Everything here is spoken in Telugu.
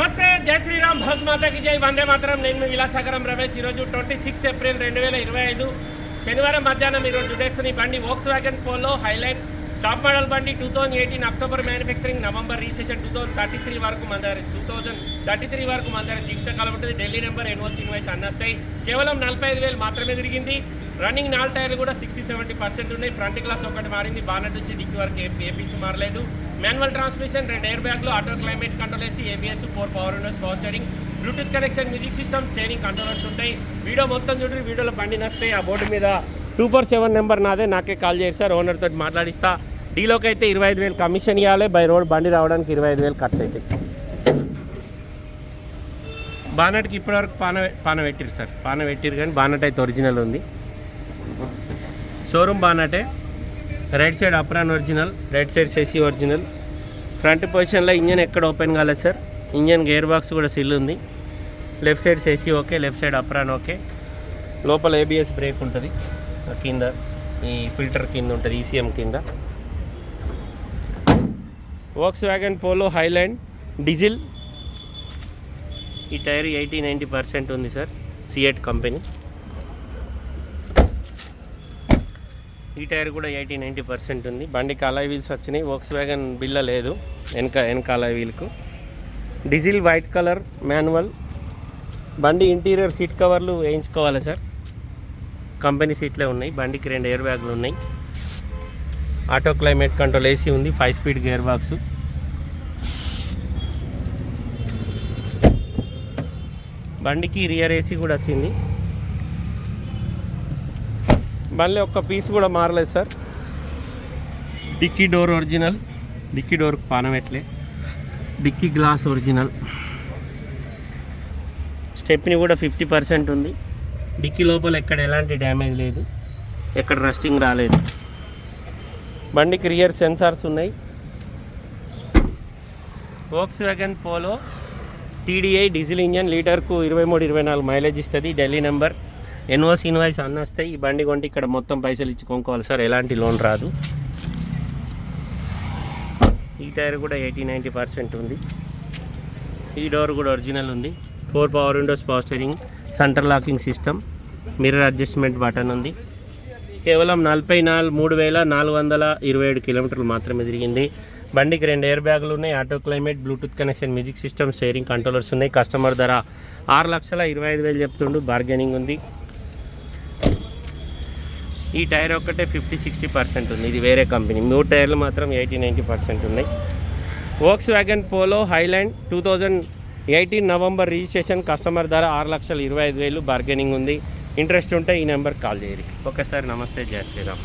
నమస్తే జై శ్రీరామ్ భరత్ మాతాకి జై వందే మాత్రం. నేను మీ విలాసాగరం రమేష్. ఈరోజు ట్వంటీ సిక్స్త్ ఏప్రిల్ రెండు వేల ఇరవై ఐదు. శనివారం మధ్యాహ్నం ఈరోజు చూడేస్తున్న బండి Volkswagen Polo highlight top model బండి two thousand eighteen October manufacturing November registration two thousand thirty three వరకు మన దగ్గర టూ థౌసండ్ థర్టీ త్రీ వరకు మన దగ్గర జీవితకాలం ఉంటుంది. ఢిల్లీ నెంబర్ ఎన్ఓసి ఇన్వాయిస్ అన్నస్తాయి కేవలం నలభై ఐదు వేలు మాత్రమే తిరిగింది. రన్నింగ్ నాలుగు టైర్లు కూడా సిక్స్టీ సెవెంటీ పర్సెంట్ ఉన్నాయి. ఫ్రంట్ గ్లాస్ ఒకటి మారింది. బానెట్ నుంచి డిక్కి వరకు ఏ ఏపీస్ మారలేదు. మాన్యువల్ ట్రాన్స్మిషన్ రెండు ఎయిర్ బ్యాగ్లు ఆటో క్లైమేట్ కంట్రోల్ వేసి ABS four power windows power steering Bluetooth connection music system steering controllers ఉంటాయి. వీడియో మొత్తం చూడండి వీడియోలో బండి నస్తాయి ఆ బోర్డు మీద టూ ఫోర్ సెవెన్ నెంబర్ నాదే నాకే కాల్ చేసి సార్ ఓనర్ తోటి మాట్లాడిస్తా. డీలోకి అయితే ఇరవై ఐదు వేలు కమిషన్ ఇవ్వాలి బై రోడ్ బండి రావడానికి ఇరవై ఐదు వేలు ఖర్చు అవుతాయి బానట్కి ఇప్పటివరకు పాన పాన పెట్టిరు సార్. పాన పెట్టిరు కానీ బానట్ అయితే ఒరిజినల్ ఉంది. Showroom బానటే. Right side apron original right side సెసి original. Front పొజిషన్లో ఇంజన్ ఎక్కడ ఓపెన్ కాలేదు సార్. ఇంజన్ గేర్ బాక్స్ కూడా సిల్ ఉంది. Left side సెసి okay left side apron okay. లోపల ఏబిఎస్ బ్రేక్ ఉంటుంది. కింద ఈ ఫిల్టర్ కింద ఉంటుంది ఈసీఎం కింద. Volkswagen Polo highland diesel ఈ టైర్ ఎయిటీ నైంటీ పర్సెంట్ ఉంది సార్ సిఎట్ కంపెనీ. ఈ టైర్ కూడా ఎయిటీ నైంటీ పర్సెంట్ ఉంది. బండికి అలాయ్ వీల్స్ వచ్చినాయి. వోక్స్ వ్యాగన్ బిల్ల లేదు. వెనక వెనక అలాయ్ వీల్కు డీజిల్ వైట్ కలర్ మాన్యువల్ బండి ఇంటీరియర్ సీట్ కవర్లు వేయించుకోవాలి సార్? కంపెనీ సీట్లే ఉన్నాయి. బండికి రెండు ఎయిర్ బ్యాగ్లు ఉన్నాయి. ఆటో క్లైమేట్ కంట్రోల్ ఏసీ ఉంది. ఫైవ్ స్పీడ్ గేర్ బాక్స్ బండికి రియర్ ఏసీ కూడా వచ్చింది. బండిలో ఒక్క పీస్ కూడా మారలేదు sir dickey door original. Dickey door పానమెట్లే dickey glass original. Stepney కూడా ఫిఫ్టీ పర్సెంట్ ఉంది. డిక్కీ లోపల ఎక్కడ ఎలాంటి డ్యామేజ్ లేదు. ఎక్కడ రస్టింగ్ రాలేదు. బండికి రియర్ సెన్సార్స్ ఉన్నాయి. Volkswagen Polo TDI diesel engine లీటర్కు ఇరవై మూడు ఇరవై నాలుగు మైలేజ్ ఇస్తుంది. ఢిల్లీ నెంబర్ ఎన్ఓసి ఇన్వాయిస్ అన్న వస్తే ఈ బండి కొంటే ఇక్కడ మొత్తం పైసలు ఇచ్చి కొనుక్కోవాలి. సార్ ఎలాంటి లోన్ రాదు. ఈ టైర్ కూడా ఎయిటీ నైంటీ పర్సెంట్ ఉంది. ఈ డోర్ కూడా ఒరిజినల్ ఉంది. Four power windows power steering centre locking system mirror adjustment button ఉంది. కేవలం నలభై నాలుగు మూడు వేల నాలుగు వందల ఇరవై ఏడు కిలోమీటర్లు మాత్రమే తిరిగింది. బండికి రెండు ఎయిర్ బ్యాగులు ఉన్నాయి. Auto climate Bluetooth connection music system steering controllers ఉన్నాయి. కస్టమర్ ధర ఆరు లక్షల ఇరవై ఐదు వేలు చెప్తుండు. బార్గెనింగ్ ఉంది. ఈ టైర్ ఒక్కటే ఫిఫ్టీ సిక్స్టీ పర్సెంట్ ఉంది. ఇది వేరే కంపెనీ. మూడు టైర్లు మాత్రం ఎయిటీ నైంటీ పర్సెంట్ ఉన్నాయి. Volkswagen Polo highland two thousand eighteen November registration customer ధర ఆరు లక్షల ఇరవై ఐదు వేలు. బార్గెనింగ్ ఉంది. ఇంట్రెస్ట్ ఉంటే ఈ నెంబర్కి కాల్ చేయరు. ఓకే సార్ నమస్తే జయ శ్రీరామ్.